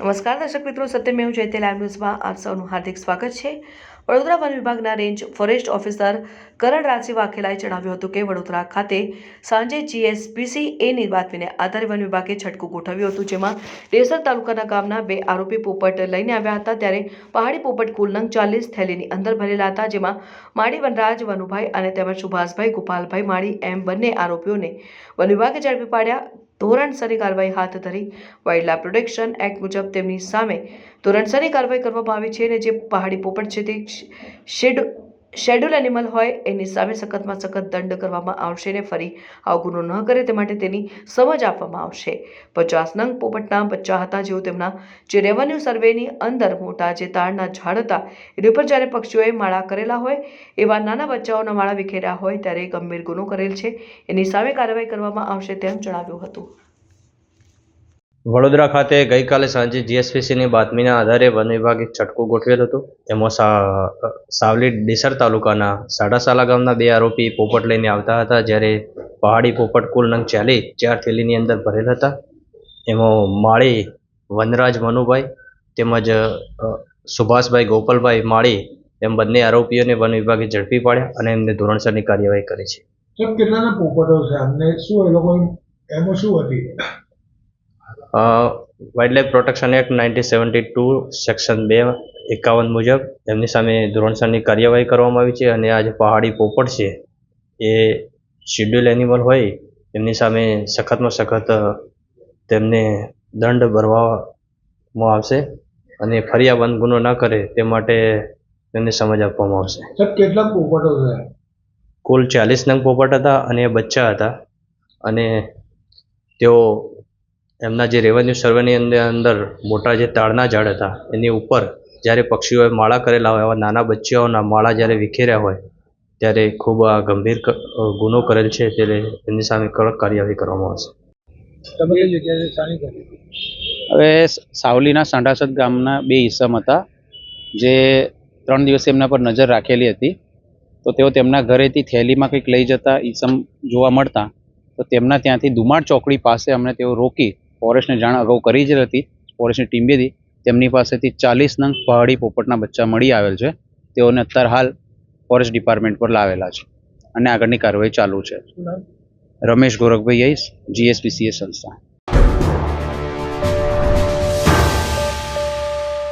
નમસ્કાર, દર્શક મિત્રો સત્યમેવ જયતે લાઈવ ન્યૂઝમાં આપ સૌનું હાર્દિક સ્વાગત છે. વડોદરા વન વિભાગના range forest officer Karan Raji વાઘેલાએ જણાવ્યું હતું કે વડોદરા ખાતે સાંજે જીએસપીસી એની બાતમીને આધારે વન વિભાગે છટકું ગોઠવ્યું હતું, જેમાં દેસર તાલુકાના ગામના બે આરોપી પોપટ લઈને આવ્યા હતા. ત્યારે પહાડી પોપટ કુલ નંગ ચાલીસ થેલીની અંદર ભરેલા હતા, જેમાં માળી વનરાજ, વનુભાઈ અને તેમજ સુભાષભાઈ, ગોપાલભાઈ માળી એમ બંને આરોપીઓને વન વિભાગે ઝડપી પાડ્યા. ધોરણસરની કાર્યવાહી હાથ ધરી. વાઇલ્ડ લાઇફ પ્રોટેક્શન એક્ટ મુજબ તેમની સામે ધોરણસરની કાર્યવાહી કરવામાં આવી છે અને જે પહાડી પોપટ છે તે શેડ શેડ્યુલ એનિમલ હોય, એની સામે સખતમાં સખત દંડ કરવામાં આવશે ને ફરી આવો ગુનો ન કરે તે માટે તેની સમજ આપવામાં આવશે. પચાસ નંગ પોપટના બચ્ચા હતા જેઓ તેમના જે રેવન્યુ સર્વેની અંદર મોટા જે તાળના ઝાડ હતા, એની ઉપર જ્યારે પક્ષીઓએ માળા કરેલા હોય, એવા નાના બચ્ચાઓના માળા વિખેર્યા હોય ત્યારે ગંભીર ગુનો કરેલ છે. એની સામે કાર્યવાહી કરવામાં આવશે તેમ જણાવ્યું હતું. વડોદરા ખાતે ગઈકાલે સાંજે જીએસપીસીની બાતમીના આધારે વન વિભાગે ચટકો ગોઠવેલ હતો. સા સાવલી ડીસર તાલુકાના સાડાસાલા ગામના બે આરોપી પોપટ લઈને આવતા હતા, જ્યારે પહાડી પોપટ કુલ નંગ ચાલી ચાર થેલીની અંદર ભરેલ હતા. એમાં માળી વનરાજ મનુભાઈ તેમજ સુભાષભાઈ ગોપાલભાઈ માળી એમ બંને આરોપીઓને વન વિભાગે ઝડપી પાડ્યા અને એમને ધોરણસરની કાર્યવાહી કરી છે. કેટલાના પોપટો છે? શું એ લોકો એમાં શું હતી? Wild life protection act nineteen seventy two section બે એકાવન મુજબ એમની સામે ધોરણસરની કાર્યવાહી કરવામાં આવી છે અને આ જે પહાડી પોપટ છે એ શિડ્યુલ એનિમલ હોય એમની સામે સખતમાં સખત તેમને દંડ ભરવામાં આવશે અને ફરી આ બંધ ગુનો ન કરે તે માટે તેમને સમજ આપવામાં આવશે. કેટલા પોપટો કુલ ચાલીસ નંગ પોપટ હતા અને એ બચ્ચા હતા અને તેઓ એમના જે રેવન્યુ સર્વેની અંદર અંદર મોટા જે તાળના ઝાડ હતા એની ઉપર જ્યારે પક્ષીઓએ માળા કરેલા હોય એવા નાના બચ્ચાઓના માળા જ્યારે વિખેર્યા હોય ત્યારે ખૂબ આ ગંભીર ગુનો કરેલ છે ત્યારે એની સામે કડક કાર્યવાહી કરવામાં આવશે. હવે સાવલીના સાંઢાસદ ગામના બે ઈસમ હતા જે ત્રણ દિવસે એમના પર નજર રાખેલી હતી. તો તેઓ તેમના ઘરેથી થેલીમાં કંઈક લઈ જતા ઈસમ જોવા મળતા તો તેમના ત્યાંથી દુમાળ ચોકડી પાસે અમને તેઓ રોકી ફોરેસ્ટને જાણ અગાઉ કરી જ હતી ફોરેસ્ટની ટીમ બી તેમની પાસેથી ચાલીસ નંગ પહાડી પોપટના બચ્ચા મળી આવેલ છે. તેઓને અત્યારે હાલ ફોરેસ્ટ ડિપાર્ટમેન્ટ પર લાવેલા છે અને આગળની કાર્યવાહી ચાલુ છે. રમેશ ગોરખભાઈ યઈસ જીએસપીસીએ સંસ્થા.